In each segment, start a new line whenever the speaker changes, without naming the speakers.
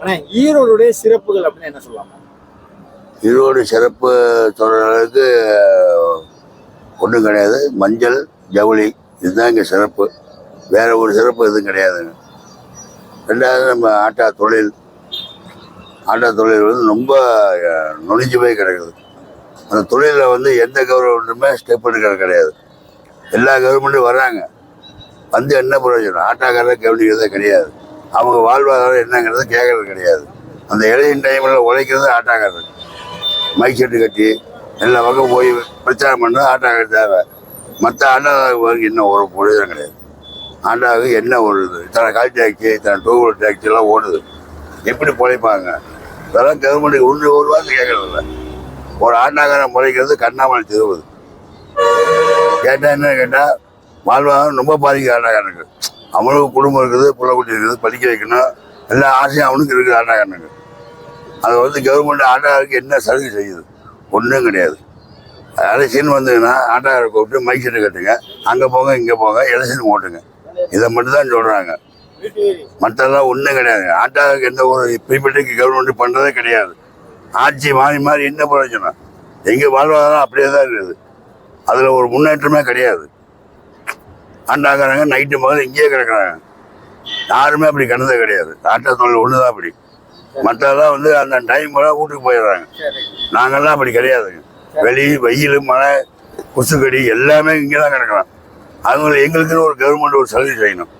ஆனால் ஈரோடுடைய சிறப்புகள் அப்படின்னு என்ன சொல்லலாம்?
ஈரோடு சிறப்பு சொல்கிற அளவுக்கு ஒன்றும் கிடையாது. மஞ்சள் ஜவுளி இதுதான் இங்கே சிறப்பு. வேற ஒரு சிறப்பு எதுவும் கிடையாதுங்க ரெண்டாவது நம்ம ஆட்டா தொழில். ஆட்டா தொழில் வந்து ரொம்ப நுழைஞ்சு போய் கிடக்குது. அந்த தொழிலில் வந்து எந்த கவர்மெண்ட்டுமே ஸ்டெப் எடுக்கிறது கிடையாது. எல்லா கவர்மெண்ட்டும் வர்றாங்க. வந்து என்ன பிரயோஜனம்? ஆட்டாக்காரர் கவனிக்கிறதே கிடையாது. அவங்க வாழ்வாதாரம் என்னங்கிறத கேட்கறது கிடையாது. அந்த இளைய டைமில் உழைக்கிறது ஆட்டாங்கிறது. மைக் செட்டு கட்டி எல்லா பக்கம் போய் பிரச்சாரம் பண்ணுறது ஆட்டாக்காரர் தேவை. மற்ற ஆட்டாவுக்கு என்ன ஒரு பொழுதும் கிடையாது. ஆண்டாவுக்கு என்ன ஒரு இது? இத்தனை கால் டாக்ஸி இத்தனை டூ வீலர் டாக்ஸிலாம் ஓடுது. எப்படி பிழைப்பாங்க? இதெல்லாம் கவர்மெண்ட்டுக்கு ஒன்று ஒரு வார்த்தை கேட்கறதில்ல ஒரு ஆண்டாக்காரன் முளைக்கிறது கண்ணாமலை திருவுது. கேட்டால் என்ன கேட்டால் வாழ்வாதாரம் ரொம்ப பாதிக்கும் ஆண்டாக்காரனுக்கு அவனுக்கு குடும்பம் இருக்குது பிள்ளைக்குட்டி இருக்குது படிக்க வைக்கணும். எல்லா ஆசையும் அவனுக்கு இருக்குது ஆண்டாக்காரனுக்கு அது வந்து கவர்மெண்ட் ஆட்டாருக்கு என்ன சலுகை செய்யுது? ஒன்றும் கிடையாது. எலெக்ஷன் வந்ததுன்னா ஆட்டாரை கூப்பிட்டு மைக் செட்டு கட்டுங்க. அங்கே போங்க இங்கே போங்க எலெக்ஷன் ஓட்டுங்க. இதை மட்டும் தான் சொல்கிறாங்க மற்றெல்லாம் ஒன்றும் கிடையாது. ஆட்டாருக்கு எந்த ஒரு இப்படிப்பட்டக்கு கவர்மெண்ட் பண்ணுறதே கிடையாது. ஆட்சி மாறி மாறி என்ன பிரயோஜனம்? எங்கள் வாழ்வாதாரம் அப்படியே தான் இருக்குது. அதில் ஒரு முன்னேற்றமே கிடையாது. ஆண்டாங்கிறாங்க நைட்டு முதல்ல இங்கேயே கிடக்குறாங்க. யாருமே அப்படி கிடந்தது கிடையாது. ஆட்டோ தொழில் ஒன்று தான் அப்படி. மற்றெல்லாம் வந்து அந்த டைம் கூட வீட்டுக்கு போயிடுறாங்க. நாங்கள்லாம் அப்படி கிடையாதுங்க. வெளி வெயில் மழை கொசுக்கடி எல்லாமே இங்கே தான் கிடக்குறோம் அவங்க எங்களுக்குன்னு ஒரு கவர்மெண்ட் ஒரு சலுகை செய்யணும்.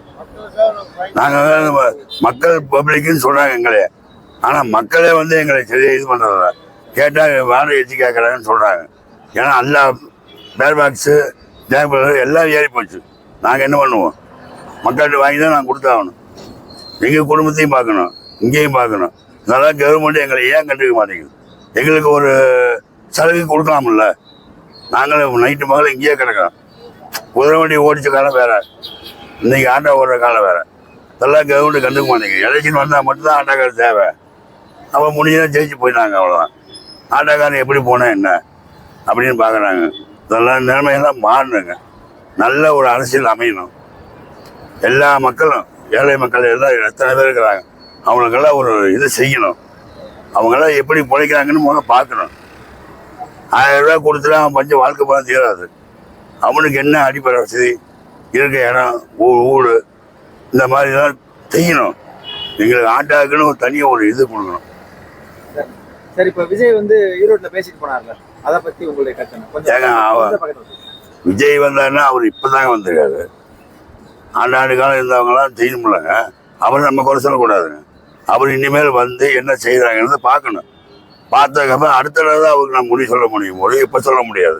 நாங்கள் மக்கள் பப்ளிக்குன்னு சொல்கிறாங்க எங்களே. ஆனால் மக்களே வந்து எங்களை சரியாக இது பண்ணுறதில்ல. கேட்டால் வாடகை எச்சு கேட்குறாங்கன்னு சொல்கிறாங்க ஏன்னா எல்லா பேர் பாக்ஸு டேபிள் எல்லாம் ஏறி போச்சு. நாங்கள் என்ன பண்ணுவோம்? மக்கள்கிட்ட வாங்கி தான் நாங்கள் கொடுத்தாகணும் எங்கள் குடும்பத்தையும் பார்க்கணும். இங்கேயும் பார்க்கணும். இதெல்லாம் கவர்மெண்ட் எங்களை ஏன் கண்டுக்க மாட்டேங்குது? எங்களுக்கு ஒரு சலுகை கொடுக்கலாம்ல? நாங்களும் நைட்டு மகள் இங்கேயே கிடக்கிறோம். குதிரை வண்டி ஓடிச்ச காலம் வேற. இன்னைக்கு ஆட்டோ ஓடுற காலம் வேற. இதெல்லாம் கவர்மெண்ட் கண்டுக்க மாட்டேங்குது. எலெக்ஷன் வந்தால் மட்டும்தான் ஆட்டோக்காரர் தேவை. அவன் முடிஞ்சதான் ஜெயிச்சு போயிட்டாங்க அவ்வளோதான் ஆட்டோக்காரன் எப்படி போனேன் என்ன? அப்படின்னு பார்க்குறாங்க. இதெல்லாம் நிலைமையெல்லாம் மாறினுங்க நல்ல ஒரு அரசியல் அமையணும். எல்லா மக்களும் ஏழை மக்கள் எல்லாம் எத்தனை பேர் இருக்கிறாங்க அவங்களுக்கெல்லாம் ஒரு இது செய்யணும். அவங்கெல்லாம் எப்படி பிழைக்கிறாங்கன்னு முதல்ல பார்க்கணும். ஆயிரம் ரூபாய் கொடுத்துட்டு அவன் பஞ்சம் வாழ்க்கை பணம் தீராது. அவனுக்கு என்ன அடிப்படை வசதி இருக்க இடம் ஊ- ஊடு இந்த மாதிரிலாம் செய்யணும். எங்களுக்கு ஆட்டாக்குன்னு ஒரு தனியாக ஒரு இது கொடுக்கணும்.
சரி இப்ப விஜய் வந்து ஈரோட்ல பேசிட்டு போனார்ல. அத பத்தி உங்களுடைய என்ன? கொஞ்சம்
விஜய் வந்தாருன்னா அவர் இப்போதாங்க வந்திருக்காரு. ஆண்டாண்டு காலம் இருந்தவங்களாம் செய்யணும்லங்க அவர் நம்ம குறை சொல்லக்கூடாதுங்க அவர் இனிமேல் வந்து என்ன செய்கிறாங்கன்னு பார்க்கணும். பார்த்ததுக்கப்புறம் அடுத்த நாள் தான் அவருக்கு நான் முடிவு சொல்ல முடியும். முடிவு இப்போ சொல்ல முடியாது.